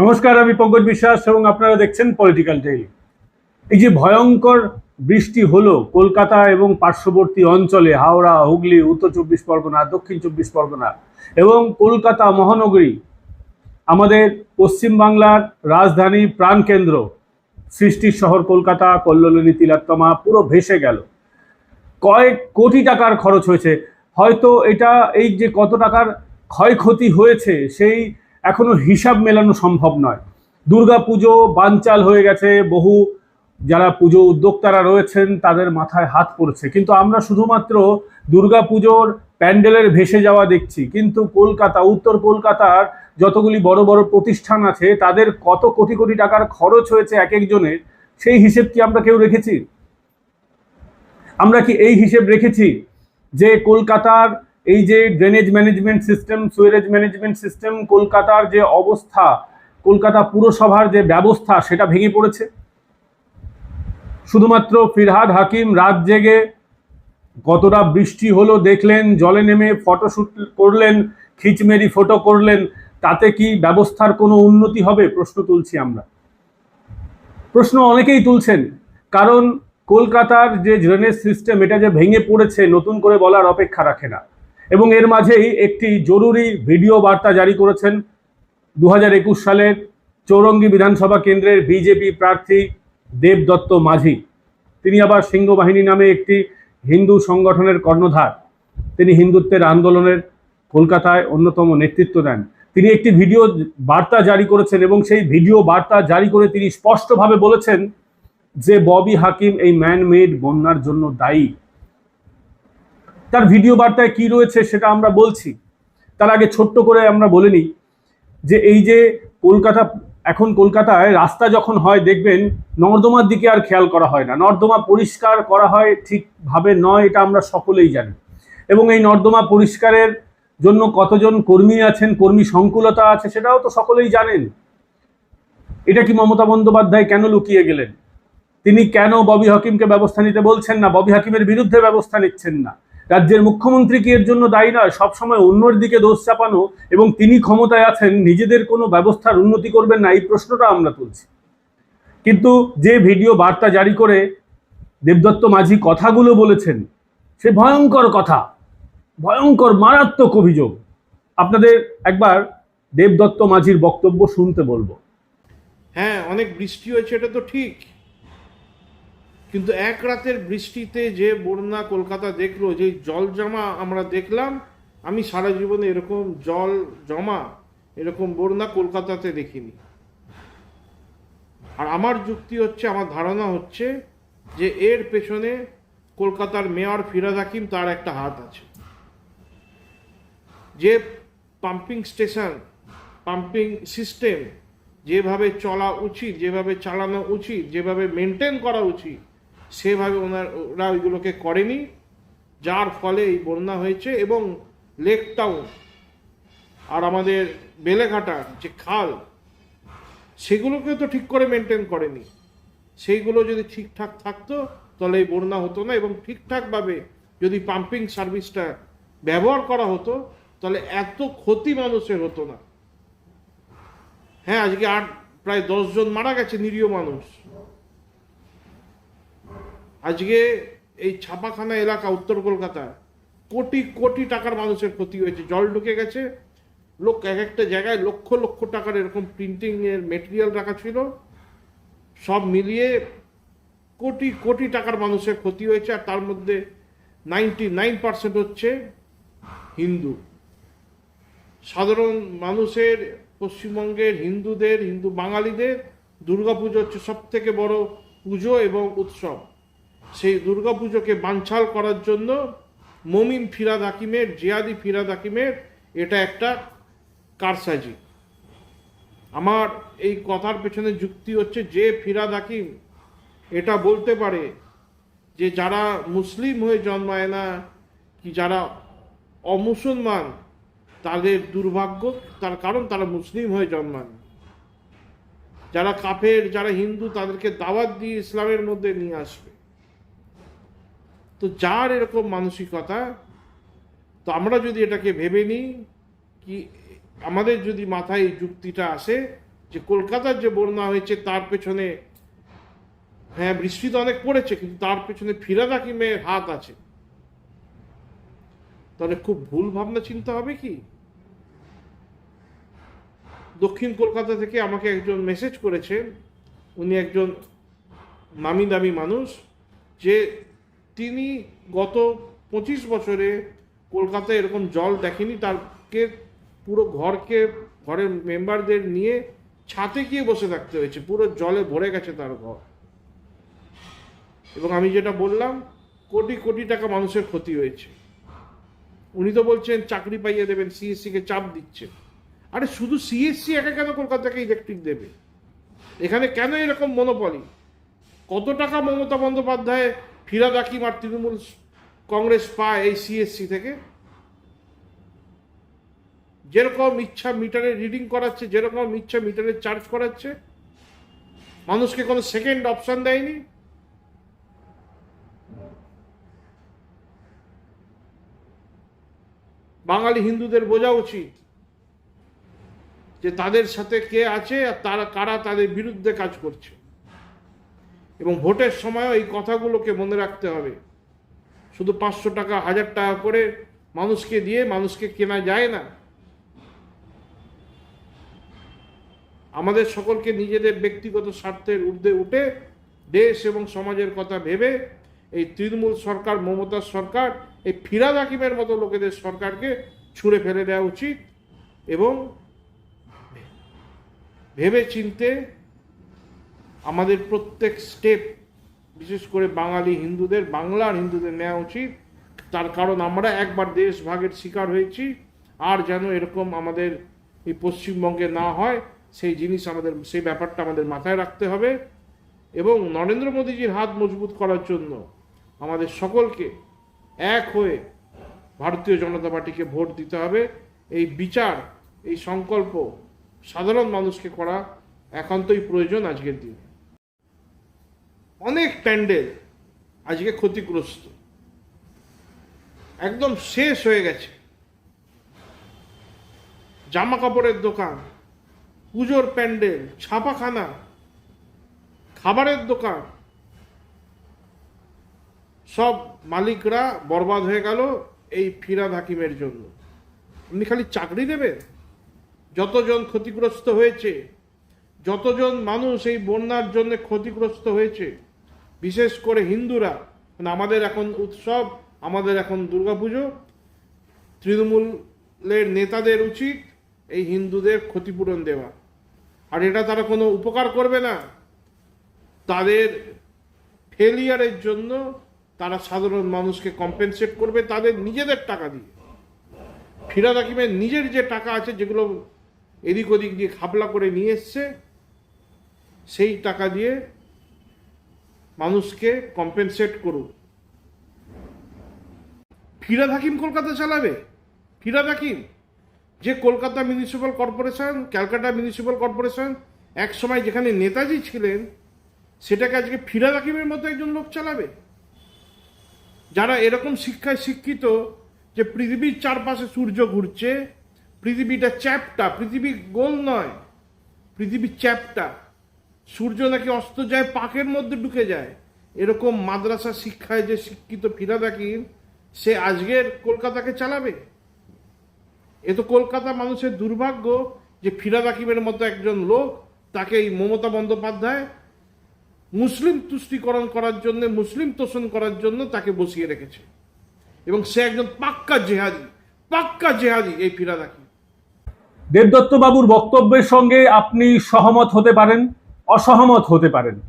নমস্কার, আমি পঙ্কজ বিশ্বাস এবং আপনারা দেখছেন পলিটিক্যাল ডেইলি এই যে ভয়ঙ্কর বৃষ্টি হলো কলকাতা এবং পার্শ্ববর্তী অঞ্চলে, হাওড়া, হুগলি, উত্তর চব্বিশ পরগনা, দক্ষিণ চব্বিশ পরগনা এবং কলকাতা মহানগরী, আমাদের পশ্চিমবাংলার রাজধানী প্রাণকেন্দ্র, সৃষ্টির শহর কলকাতা, কল্লোলিনী, তিলাত্তমা, পুরো ভেসে গেল। কয়েক কোটি টাকার খরচ হয়েছে। হয়তো এটা এই যে কত টাকার ক্ষয়ক্ষতি হয়েছে, সেই এখনও হিসাব মেলানো সম্ভব নয়। দুর্গা পুজো বানচাল হয়ে গেছে, বহু যারা পুজো উদ্যোক্তারা রয়েছেন, তাদের মাথায় হাত পড়ছে। কিন্তু আমরা শুধুমাত্র দুর্গা পুজোর প্যান্ডেলের ভেসে যাওয়া দেখছি। কিন্তু কলকাতা, উত্তর কলকাতার যতগুলি বড় বড় প্রতিষ্ঠান আছে, তাদের কত কোটি কোটি টাকার খরচ হয়েছে এক একজনের, সেই হিসেব কি আমরা কেউ রেখেছি? আমরা কি এই হিসেব রেখেছি যে কলকাতার এই যে drainage management system sewerage management system কলকাতার যে অবস্থা, কলকাতা পুরসভার যে ব্যবস্থা, সেটা ভেঙে পড়েছে। শুধুমাত্র ফিরহাদ হাকিম রাত জেগে কতটা বৃষ্টি হলো দেখলেন, জলে নেমে ফটোশ্যুট করলেন, খিচমেরি ফটো করলেন, তাতে কি ব্যবস্থার কোনো উন্নতি হবে? প্রশ্ন তুলছি আমরা। প্রশ্ন অনেকেই তুলছেন, কারণ কলকাতার যে ড্রেনেজ সিস্টেম এটা যে ভেঙে পড়েছে, নতুন করে বলার অপেক্ষা রাখে না। এবং এর মাঝেই একটি জরুরি ভিডিও বার্তা জারি করেছেন দু হাজার একুশ সালের চৌরঙ্গি বিধানসভা কেন্দ্রের বিজেপি প্রার্থী দেবদত্ত মাঝি। তিনি আবার সিংহ বাহিনী নামে একটি হিন্দু সংগঠনের কর্ণধার। তিনি হিন্দুত্বের আন্দোলনের কলকাতায় অন্যতম নেতৃত্ব দেন। তিনি একটি ভিডিও বার্তা জারি করেছেন এবং সেই ভিডিও বার্তা জারি করে তিনি স্পষ্টভাবে বলেছেন যে ববি হাকিম এই ম্যান মেড বন্যার জন্য দায়ী। তার ভিডিও বার্তায় কি রয়েছে সেটা আমরা বলছি। তার আগে ছোট্ট করে আমরা বলে নিই যে এই যে কলকাতা, এখন কলকাতায় রাস্তা যখন হয়, দেখবেন নর্দমার দিকে আর খেয়াল করা হয় না। নর্দমা পরিষ্কার করা হয় ঠিকভাবে নয়, এটা আমরা সকলেই জানি। এবং এই নর্দমা পরিষ্কারের জন্য কতজন কর্মী আছেন, কর্মী সংকুলতা আছে, সেটাও তো সকলেই জানেন। এটা কি মমতা বন্দ্যোপাধ্যায় কেন লুকিয়ে গেলেন? তিনি কেন ববি হাকিমকে ব্যবস্থা নিতে বলছেন না? ববি হাকিমের বিরুদ্ধে ব্যবস্থা নিচ্ছেন না? রাজ্যের মুখ্যমন্ত্রী কি এর জন্য দায়ী নয়? সবসময় অন্যর দিকে দোষ চাপানো এবং তিনি ক্ষমতায় আছেন, নিজেদের কোনো ব্যবস্থার উন্নতি করবেন না, এই প্রশ্নটা আমরা তুলছি। কিন্তু যে ভিডিও বার্তা জারি করে দেবদত্ত মাঝি কথাগুলো বলেছেন, সে ভয়ঙ্কর কথা, ভয়ঙ্কর, মারাত্মক অভিযোগ। আপনাদের একবার দেবদত্ত মাঝির বক্তব্য শুনতে বলব। হ্যাঁ অনেক বৃষ্টি হয়েছে, এটা তো ঠিক। কিন্তু এক রাতের বৃষ্টিতে যে বন্যা কলকাতা দেখল, যে জল জমা আমরা দেখলাম, আমি সারা জীবনে এরকম জল জমা, এরকম বন্যা কলকাতাতে দেখিনি। আর আমার যুক্তি হচ্ছে, আমার ধারণা হচ্ছে যে এর পেছনে কলকাতার মেয়র ফিরাদ হাকিম তার একটা হাত আছে। যে পাম্পিং স্টেশন, পাম্পিং সিস্টেম যেভাবে চলা উচিত, যেভাবে চালানো উচিত, যেভাবে মেনটেন করা উচিত সেভাবে ওনার, ওরা ওইগুলোকে করেনি, যার ফলে এই বন্যা হয়েছে এবং লেক টাউন আর আমাদের বেলেঘাটা যে খাল সেগুলোকে তো ঠিক করে মেনটেন করেনি। সেইগুলো যদি ঠিকঠাক থাকতো, তাহলে এই বন্যা হতো না এবং ঠিকঠাকভাবে যদি পাম্পিং সার্ভিসটা ব্যবহার করা হতো, তাহলে এত ক্ষতি মানুষের হতো না। হ্যাঁ আজকে আট, প্রায় দশজন মারা গেছে নিরীহ মানুষ। আজকে এই ছাপাখানা এলাকা, উত্তর কলকাতা, কোটি কোটি টাকার মানুষের ক্ষতি হয়েছে। জল ঢুকে গেছে। লোক এক একটা জায়গায় লক্ষ লক্ষ টাকার এরকম প্রিন্টিংয়ের মেটেরিয়াল রাখা ছিল। সব মিলিয়ে কোটি কোটি টাকার মানুষের ক্ষতি হয়েছে। আর তার মধ্যে নাইনটি নাইন পার্সেন্ট হচ্ছে হিন্দু। সাধারণ মানুষের, পশ্চিমবঙ্গের হিন্দুদের, হিন্দু বাঙালিদের দুর্গাপুজো হচ্ছে সব থেকে বড় পুজো এবং উৎসব। সেই দুর্গাপুজোকে বাঞ্ছাল করার জন্য মমিন ফিরাদ হাকিমের, জিয়াদি ফিরাদ হাকিমের এটা একটা কারসাজি। আমার এই কথার পেছনে যুক্তি হচ্ছে যে ফিরাদ হাকিম এটা বলতে পারে যে যারা মুসলিম হয়ে জন্মায় না, কি যারা অমুসলমান, তাদের দুর্ভাগ্য, তার কারণ তারা মুসলিম হয়ে জন্মান। যারা কাফের, যারা হিন্দু, তাদেরকে দাওয়াত দিয়ে ইসলামের মধ্যে নিয়ে আসবে। তো যার এরকম মানসিকতা, তো আমরা যদি এটাকে ভেবে নিই কি আমাদের যদি মাথায় এই যুক্তিটা আসে যে কলকাতার যে বন্যা হয়েছে তার পেছনে হ্যাঁ বৃষ্টি তো অনেক পড়েছে, কিন্তু তার পেছনে ফিরাদ হাকিমের হাত আছে। তাহলে খুব ভুল ভাবনা চিন্তা হবে কি? দক্ষিণ কলকাতা থেকে আমাকে একজন মেসেজ করেছেন, উনি একজন নামি দামি মানুষ, যে তিনি গত পঁচিশ বছরে কলকাতায় এরকম জল দেখেনি, তারকে পুরো ঘরকে, ঘরের মেম্বারদের নিয়ে ছাতে গিয়ে বসে থাকতে হয়েছে, পুরো জলে ভরে গেছে তার ঘর। এবং আমি যেটা বললাম, কোটি কোটি টাকা মানুষের ক্ষতি হয়েছে। উনি তো বলছেন, চাকরি পাইয়ে দেবেন সিএসসি কে চাপ দিচ্ছে আরে শুধু সিএসসি একা কেন কলকাতাকে ইলেকট্রিক দেবে? এখানে কেন এরকম মনোপলি কত টাকা মমতা বন্দ্যোপাধ্যায় ফিরাদ হাকিম আর তৃণমূল কংগ্রেস পায় এই সিএসসি থেকে। যেরকম ইচ্ছা মিটারে রিডিং করাচ্ছে, যেরকম ইচ্ছা মিটারে চার্জ করাচ্ছে, মানুষকে কোনো সেকেন্ড অপশন দেয়নি। বাঙালি হিন্দুদের বোঝা উচিত যে তাদের সাথে কে আছে আর তারা, কারা তাদের বিরুদ্ধে কাজ করছে। এবং ভোটের সময় এই কথাগুলোকে মনে রাখতে হবে। শুধু পাঁচশো টাকা, হাজার টাকা করে মানুষকে দিয়ে মানুষকে কেনা যায় না। আমাদের সকলকে নিজেদের ব্যক্তিগত স্বার্থের ঊর্ধ্বে উঠে দেশ এবং সমাজের কথা ভেবে এই তৃণমূল সরকার, মমতার সরকার, এই ফিরাদ হাকিমের মতো লোকেদের সরকারকে ছুঁড়ে ফেলে দেওয়া উচিত এবং ভেবে চিনতে আমাদের প্রত্যেক স্টেপ, বিশেষ করে বাঙালি হিন্দুদের, বাংলার হিন্দুদের নেওয়া উচিত। তার কারণ আমরা একবার দেশ ভাগের শিকার হয়েছি, আর যেন এরকম আমাদের এই পশ্চিমবঙ্গে না হয়, সেই জিনিস আমাদের, সেই ব্যাপারটা আমাদের মাথায় রাখতে হবে। এবং নরেন্দ্র মোদীজির হাত মজবুত করার জন্য আমাদের সকলকে এক হয়ে ভারতীয় জনতা পার্টিকে ভোট দিতে হবে। এই বিচার, এই সংকল্প সাধারণ মানুষকে করা একান্তই প্রয়োজন আজকের দিনে। অনেক প্যান্ডেল আজকে ক্ষতিগ্রস্ত। একদম শেষ হয়ে গেছে। জামা কাপড়ের দোকান, পুজোর প্যান্ডেল, ছাপাখানা, খাবারের দোকান, সব মালিকরা বরবাদ হয়ে গেল এই ফিরাদ হাকিমের জন্য। আপনি খালি চাকরি দেবেন? যতজন ক্ষতিগ্রস্ত হয়েছে, যতজন মানুষ এই বন্যার জন্য ক্ষতিগ্রস্ত হয়েছে বিশেষ করে হিন্দুরা মানে আমাদের এখন উৎসব, আমাদের এখন দুর্গাপুজো, তৃণমূলের নেতাদের উচিত এই হিন্দুদের ক্ষতিপূরণ দেওয়া। আর এটা তারা কোনো উপকার করবে না। তাদের ফেলিয়ারের জন্য তারা সাধারণ মানুষকে কম্পেনসেট করবে তাদের নিজেদের টাকা দিয়ে। ফিরাদ হাকিমের নিজের যে টাকা আছে, যেগুলো এদিক ওদিক দিয়ে খাপলা করে নিয়ে এসছে, সেই টাকা দিয়ে মানুষকে কম্পেনসেট করুন ফিরাদ হাকিম কলকাতা চালাবে? ফিরাদ হাকিম, যে Kolkata municipal corporation Calcutta municipal corporation এক সময় যেখানে নেতাজি ছিলেন, সেটাকে আজকে ফিরাদ হাকিমের মতো একজন লোক চালাবে? যারা এরকম শিক্ষায় শিক্ষিত যে পৃথিবীর চারপাশে সূর্য ঘুরছে, পৃথিবীটা চ্যাপটা, পৃথিবী গোল নয়, পৃথিবী চ্যাপটা। সূর্য নাকি অস্ত যায়, পাকের মধ্যে ঢুকে যায়। এরকম মাদ্রাসা শিক্ষায় যে শিক্ষিত ফিরাদ হাকিম সে আজকের কলকাতাকে চালাবে? এ তো কলকাতা মানুষের দুর্ভাগ্য যে ফিরাদ হাকিমের মতো একজন লোক, তাকে এই মমতা বন্দ্যোপাধ্যায় মুসলিম তুষ্টিকরণ করার জন্য, মুসলিম তোষণ করার জন্য তাকে বসিয়ে রেখেছে। এবং সে একজন পাক্কা জেহাদি পাক্কা জেহাদি এই ফিরাদ হাকিম দেবদত্ত বাবুর বক্তব্যের সঙ্গে আপনি সহমত হতে পারেন। অসহমত হতে পারেন।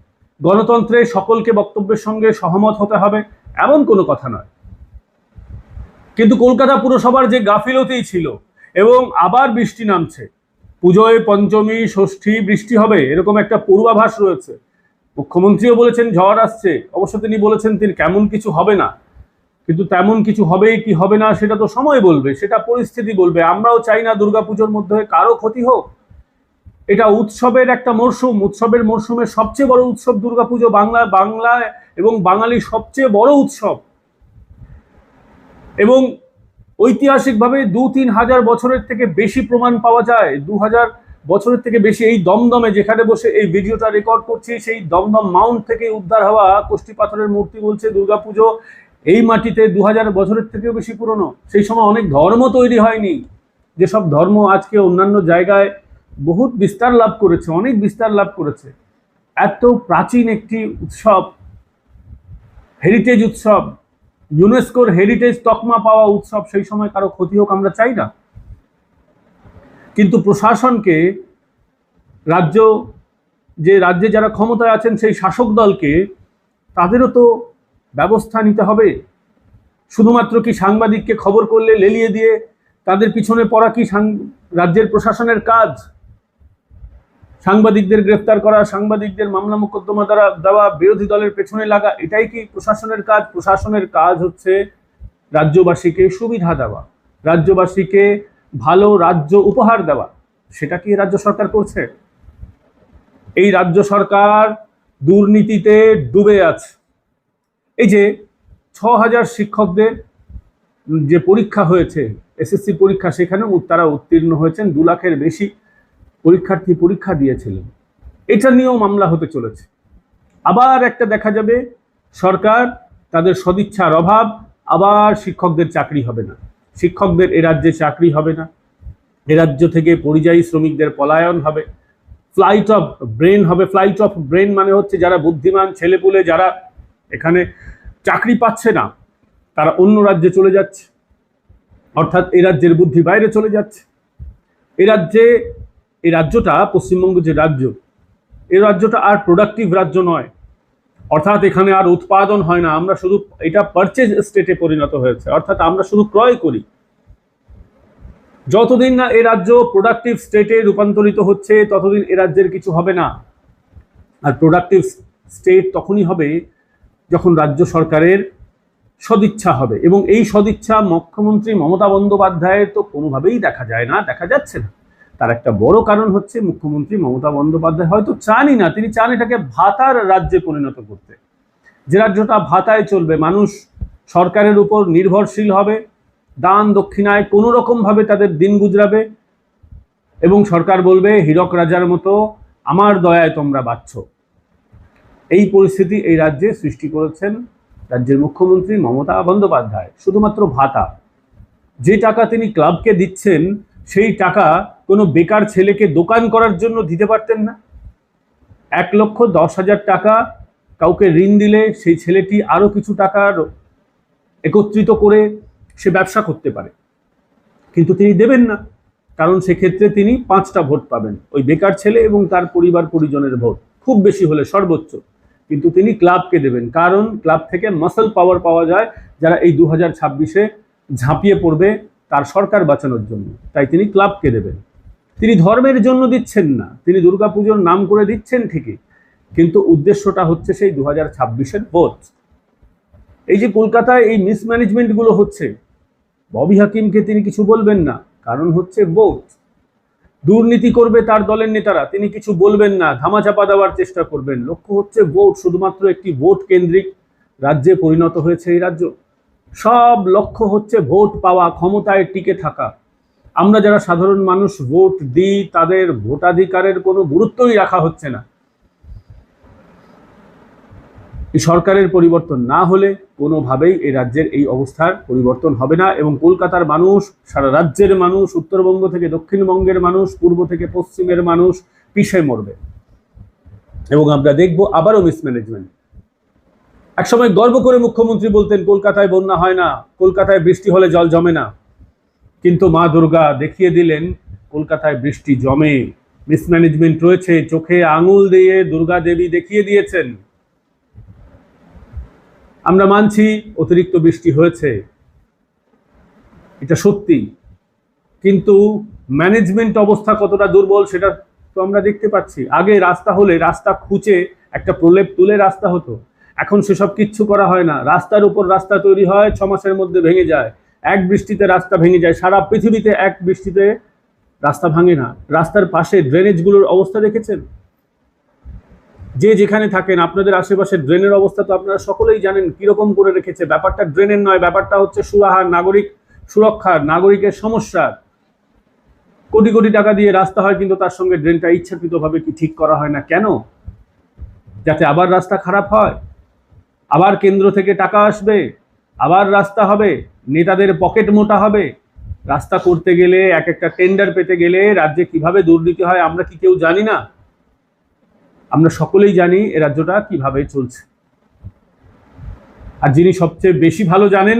গণতন্ত্রে সকলকে বক্তব্যের সঙ্গে সহমত হতে হবে, এমন কোনো কথা নয়। কিন্তু কলকাতা পুরসভার যে গাফিলতি ছিল এবং আবার বৃষ্টি নামছে, পুজোয় পঞ্চমী, ষষ্ঠী, বৃষ্টি হবে, এরকম একটা পূর্বাভাস রয়েছে। মুখ্যমন্ত্রীও বলেছেন ঝড় আসছে, অবশ্য তিনি বলেছেন তিনি কেমন কিছু হবে না। কিন্তু তেমন কিছু হবে কি হবে না, সেটা তো সময় বলবে, সেটা পরিস্থিতি বলবে। আমরাও চাই না দুর্গাপুজোর মধ্যে কারও ক্ষতি হোক। এটা উৎসবের একটা মরশুম। উৎসবের মরশুমের সবচেয়ে বড় উৎসব দুর্গাপুজো বাংলা বাংলা এবং বাঙালির সবচেয়ে বড় উৎসব। এবং ঐতিহাসিকভাবে দু তিন হাজার বছরের থেকে বেশি প্রমাণ পাওয়া যায়। দু হাজার বছরের থেকে বেশি এই দমদমে যেখানে বসে এই ভিডিওটা রেকর্ড করছি, সেই দমদম মাউন্ট থেকে উদ্ধার হওয়া কোষ্ঠী পাথরের মূর্তি বলছে দুর্গাপুজো। এই মাটিতে দু হাজার বছরের থেকেও বেশি পুরনো। সেই সময় অনেক ধর্ম তৈরি হয়নি। যেসব ধর্ম আজকে অন্যান্য জায়গায় বহুত বিস্তার লাভ করেছে, অনেক বিস্তার লাভ করেছে। এত প্রাচীন একটি উৎসব হেরিটেজ উৎসব ইউনেস্কোর হেরিটেজ তকমা পাওয়া উৎসব, সেই সময় কারও ক্ষতি হোক আমরা চাই না। কিন্তু প্রশাসনকে, রাজ্য, যে রাজ্যে যারা ক্ষমতায় আছেন, সেই শাসক দলকে, তাদেরও তো ব্যবস্থা নিতে হবে। শুধুমাত্র কি সাংবাদিককে খবর করলে লেলিয়ে দিয়ে তাদের পিছনে পড়া কি রাজ্যের প্রশাসনের কাজ? সাংবাদিকদের গ্রেফতার করা, সাংবাদিকদের মামলা মোকদ্দমা দ্বারা দেওয়া, বিরোধী দলের পেছনে লাগা, এটাই কি প্রশাসনের কাজ? প্রশাসনের কাজ হচ্ছে রাজ্যবাসীকে সুবিধা দেওয়া, রাজ্যবাসীকে ভালো রাজ্য উপহার দেওয়া। সেটা কি রাজ্য সরকার করছে? এই রাজ্য সরকার দুর্নীতিতে ডুবে আছে। এই যে ছ হাজার শিক্ষকদের যে পরীক্ষা হয়েছে, এসএসসি পরীক্ষা সেখানেও তারা উত্তীর্ণ হয়েছেন, দু লাখের বেশি পরীক্ষার্থী পরীক্ষা দিয়েছিলেন। এটা নিয়েও মামলা হতে চলেছে। আবার একটা দেখা যাবে, সরকার তাদের সদিচ্ছার অভাব, আবার শিক্ষকদের চাকরি হবে না। শিক্ষকদের এ রাজ্যে চাকরি হবে না। এ রাজ্য থেকে পরিযায়ী শ্রমিকদের পলায়ন হবে। ফ্লাইট অফ ব্রেন হবে। ফ্লাইট অফ ব্রেন মানে হচ্ছে যারা বুদ্ধিমান, ছেলেপুলে, যারা এখানে চাকরি পাচ্ছে না, তারা অন্য রাজ্যে চলে যাচ্ছে। অর্থাৎ এই রাজ্যের বুদ্ধি বাইরে চলে যাচ্ছে। এই রাজ্যে এই রাজ্যটা পশ্চিমবঙ্গ যে রাজ্য, এই রাজ্যটা আর প্রোডাক্টিভ রাজ্য নয়। অর্থাৎ এখানে আর উৎপাদন হয় না, আমরা শুধু এটা পারচেজ স্টেটে পরিণত হয়েছে, অর্থাৎ আমরা শুধু ক্রয় করি। যতদিন না এ রাজ্য প্রোডাক্টিভ স্টেটে রূপান্তরিত হচ্ছে, ততদিন এ রাজ্যের কিছু হবে না। আর প্রোডাক্টিভ স্টেট তখনই হবে যখন রাজ্য সরকারের সদিচ্ছা হবে। এবং এই সদিচ্ছা মুখ্যমন্ত্রী মমতা বন্দ্যোপাধ্যায়ের তো কোনোভাবেই দেখা যায় না, দেখা যাচ্ছে না। তার একটা বড় কারণ হচ্ছে মুখ্যমন্ত্রী মমতা বন্দ্যোপাধ্যায় হয়তো চানই না, তিনি চান এটাকে ভাতার রাজ্যে পরিণত করতে। যে রাজ্যটা ভাতায় চলবে, মানুষ সরকারের উপর নির্ভরশীল হবে, দান দক্ষিণায় কোনো রকমভাবে তাদের দিন গুজরাবে এবং সরকার বলবে, হীরক রাজার মতো আমার দয়ায় তোমরা বাচ্ছ। এই পরিস্থিতি এই রাজ্যে সৃষ্টি করেছেন রাজ্যের মুখ্যমন্ত্রী মমতা বন্দ্যোপাধ্যায়, শুধুমাত্র ভাতা। যে টাকা তিনি ক্লাবকে দিচ্ছেন, সেই টাকা কোনো বেকার ছেলেকে দোকান করার জন্য দিতে পারতেন না। এক লক্ষ দশ হাজার টাকা কাউকে ঋণ দিলে সেই ছেলেটি আরও কিছু টাকা একত্রিত করে সে ব্যবসা করতে পারে। কিন্তু তিনি দেবেন না, কারণ সেক্ষেত্রে তিনি পাঁচটা ভোট পাবেন, ওই বেকার ছেলে এবং তার পরিবার পরিজনের ভোট। খুব বেশি হলে সর্বোচ্চ। কিন্তু তিনি ক্লাবকে দেবেন, কারণ ক্লাব থেকে মাসল পাওয়ার পাওয়া যায়, যারা এই দু হাজার ছাব্বিশে ঝাঁপিয়ে পড়বে তার সরকার বাঁচানোর জন্য। তাই তিনি ক্লাবকে দেবেন। তিনি ধর্মের জন্য দিচ্ছেন না। তিনি দুর্গাপুজোর নাম করে দিচ্ছেন ঠিকই। কিন্তু উদ্দেশ্যটা হচ্ছে সেই দু হাজার ছাব্বিশের ভোট। এই যে কলকাতায় এই মিসম্যানেজমেন্টগুলো হচ্ছে, ববি হাকিমকে তিনি কিছু বলবেন না। কারণ হচ্ছে ভোট দুর্নীতি করবে তার দলের নেতারা, তিনি কিছু বলবেন না। ধামাচাপা দেওয়ার চেষ্টা করবেন। লক্ষ্য হচ্ছে ভোট শুধুমাত্র একটি ভোট কেন্দ্রিক রাজ্যে পরিণত হয়েছে এই রাজ্য। সব লক্ষ্য হচ্ছে ভোট পাওয়া, ক্ষমতায় টিকে থাকা। আমরা যারা সাধারণ মানুষ ভোট দিই, তাদের ভোটাধিকারের কোনো গুরুত্বই রাখা হচ্ছে না। সরকারের পরিবর্তন না হলে কোনোভাবেই এই রাজ্যের এই অবস্থার পরিবর্তন হবে না এবং কলকাতার মানুষ, সারা রাজ্যের মানুষ, উত্তরবঙ্গ থেকে দক্ষিণবঙ্গের মানুষ, পূর্ব থেকে পশ্চিমের মানুষ পিষে মরবে। এবং আমরা দেখব আবারও মিসম্যানেজমেন্ট একসময় গর্ব করে মুখ্যমন্ত্রী বলতেন, কলকাতায় বন্যা হয় না, কলকাতায় বৃষ্টি হলে জল জমে না। কিন্তু মা দুর্গা দেখিয়ে দিলেন, কলকাতায় বৃষ্টি জমে। মিসম্যানেজমেন্ট রয়েছে, চোখে আঙুল দিয়ে দুর্গা দেবী দেখিয়ে দিয়েছেন। আমরা মানছি অতিরিক্ত বৃষ্টি হয়েছে। এটা সত্যি। কিন্তু ম্যানেজমেন্ট অবস্থা কতটা দুর্বল সেটা তো আমরা দেখতে পাচ্ছি। আগে রাস্তা হলে রাস্তা খুঁচে একটা প্রলেপ তুলে রাস্তা হতো। এখন সেসব কিচ্ছু করা হয় না। রাস্তার উপর রাস্তা তৈরি হয় ছ মাসের মধ্যে ভেঙে যায়। এক বৃষ্টিতে রাস্তা ভেঙে যায়, সারা পৃথিবীতে এক বৃষ্টিতে রাস্তা ভাঙে না। রাস্তার পাশে ড্রেনেজগুলোর অবস্থা দেখেছেন? যে যেখানে থাকেন, আপনাদের আশেপাশে ড্রেনের অবস্থা তো আপনারা সকলেই জানেন কীরকম করে রেখেছে। ব্যাপারটা ড্রেনের নয়, ব্যাপারটা হচ্ছে সুরাহার নাগরিক সুরক্ষার নাগরিকের সমস্যার কোটি কোটি টাকা দিয়ে রাস্তা হয়, কিন্তু তার সঙ্গে ড্রেনটা ইচ্ছাকৃতভাবে কি ঠিক করা হয় না? কেন? যাতে আবার রাস্তা খারাপ হয়। আবার কেন্দ্র থেকে টাকা আসবে, আবার রাস্তা হবে। নেতাদের পকেট মোটা হবে? রাস্তা করতে গেলে, এক একটা টেন্ডার পেতে গেলে রাজ্যে কীভাবে দুর্নীতি হয় আমরা কি কেউ জানি না? আমরা সকলেই জানি এ রাজ্যটা কীভাবে চলছে। আর যিনি সবচেয়ে বেশি ভালো জানেন,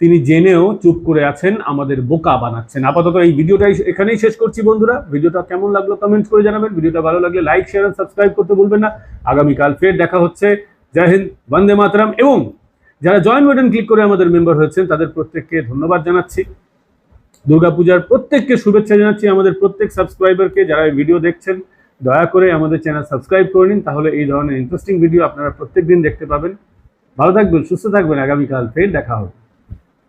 তিনি জেনেও চুপ করে আছেন, আমাদের বোকা বানাচ্ছেন। আপাতত এই ভিডিওটাই এখানেই শেষ করছি বন্ধুরা। ভিডিওটা কেমন লাগল কমেন্ট করে জানাবেন। ভিডিওটা ভালো লাগলে লাইক শেয়ার সাবস্ক্রাইব করতে ভুলবেন না। আগামীকাল ফের দেখা হচ্ছে। জয় হিন্দ, বন্দে মাতরম এবং যারা জয়েন বাটন ক্লিক করে আমাদের মেম্বার হয়েছেন, তাদের প্রত্যেককে ধন্যবাদ জানাচ্ছি। দুর্গাপূজার প্রত্যেককে শুভেচ্ছা জানাচ্ছি। আমাদের প্রত্যেক সাবস্ক্রাইবারকে যারা এই ভিডিও দেখছেন, দয়া করে আমাদের চ্যানেল সাবস্ক্রাইব করে নিন, তাহলে এই ধরনের ইন্টারেস্টিং ভিডিও আপনারা প্রত্যেক দিন দেখতে পাবেন। ভালো থাকবেন, সুস্থ থাকবেন। আগামীকাল ফের দেখা হবে।